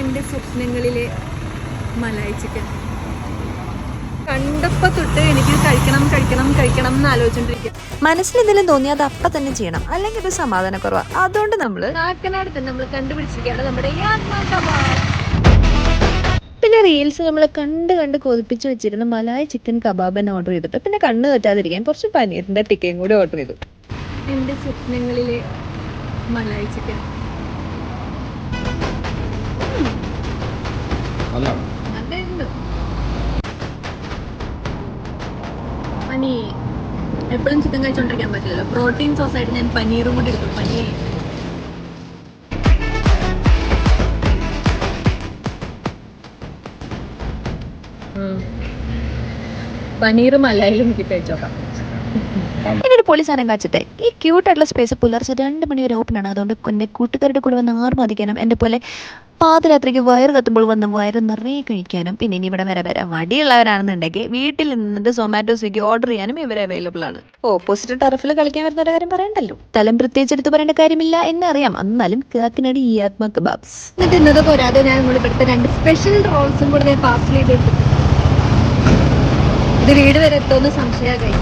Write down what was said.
എന്റെ സ്വപ്നങ്ങളിലെ മലായി ചിക്കൻ. കണ്ടപ്പോ തൊട്ട് എനിക്ക് കഴിക്കണം കഴിക്കണം കഴിക്കണം എന്ന് ആലോചിച്ചോണ്ടിരിക്കുക മനസ്സിൽ എന്തെങ്കിലും തോന്നിയാൽ അത് അപ്പൊ തന്നെ ചെയ്യണം. അല്ലെങ്കിൽ ഇത് സമാധാനക്കുറവാ. അതുകൊണ്ട് നമ്മൾ കാക്കനാട് തന്നെ നമ്മൾ കണ്ടുപിടിച്ചിരിക്കുകയാണ് നമ്മുടെ പിന്നെ റീൽസ് നമ്മൾ കണ്ട് കണ്ട് കൊതിപ്പിച്ച് വെച്ചിരുന്ന മലായി ചിക്കൻ കബാബ് തന്നെ ഓർഡർ ചെയ്തിട്ട് പിന്നെ കണ്ണ് തെറ്റാതിരിക്കാൻ കുറച്ച് പനീറിന്റെ ടിക്കയും കൂടി ഓർഡർ ചെയ്തു. എന്റെ സ്വപ്നങ്ങളിലെ മലായി ചിക്കൻ. അതുണ്ട് പനി എപ്പോഴും ചിക്കൻ കഴിച്ചോണ്ടിരിക്കാൻ പറ്റില്ലല്ലോ പ്രോട്ടീൻ സോസായിട്ട് ഞാൻ പനീറും കൂടി എടുത്തു പനീർ എനിക്ക് കഴിച്ചോക്കാം ഇനി പോലീസ് സാധനം കാച്ചട്ടെ ഈ ക്യൂട്ടായിട്ടുള്ള സ്പേസ് പുലർച്ചെ രണ്ട് മണി വരെ ഓപ്പൺ ആണ്. അതുകൊണ്ട് എന്റെ കൂട്ടുകാരുടെ കൂടെ വന്ന് ആർ മതിക്കാനും എന്റെ പോലെ പാതിരാത്രിക്ക് വയറ് കത്തുമ്പോൾ വന്ന് വയറ് നിറയെ കഴിക്കാനും പിന്നെ ഇനി ഇവിടെ വരെ വരെ വടിയുള്ളവരാണെന്നുണ്ടെങ്കിൽ വീട്ടിൽ നിന്നിട്ട് സൊമാറ്റോ സ്വിഗ്ഗി ഓർഡർ ചെയ്യാനും ഇവർ അവൈലബിൾ ആണ്. ഓപ്പോസിറ്റ് ടറഫിൽ കളിക്കാൻ വരുന്ന കാര്യം പറയണ്ടല്ലോ. തലം പ്രത്യേകിച്ച് എടുത്ത് പറയേണ്ട കാര്യമില്ല എന്നറിയാം. എന്നാലും കാക്കിനടി ഈ ആത്മ കബാബ്സ്. എന്നിട്ട് ഇന്നത് പോരാതെ ഞാൻ നമ്മൾ ഇവിടുത്തെ രണ്ട് സ്പെഷ്യൽ റോൾസും കൂടെ ഞാൻ പാർസൽ ചെയ്തെടുത്തു ഇത് വീട് വരെ എത്തുമെന്ന് സംശയമായി.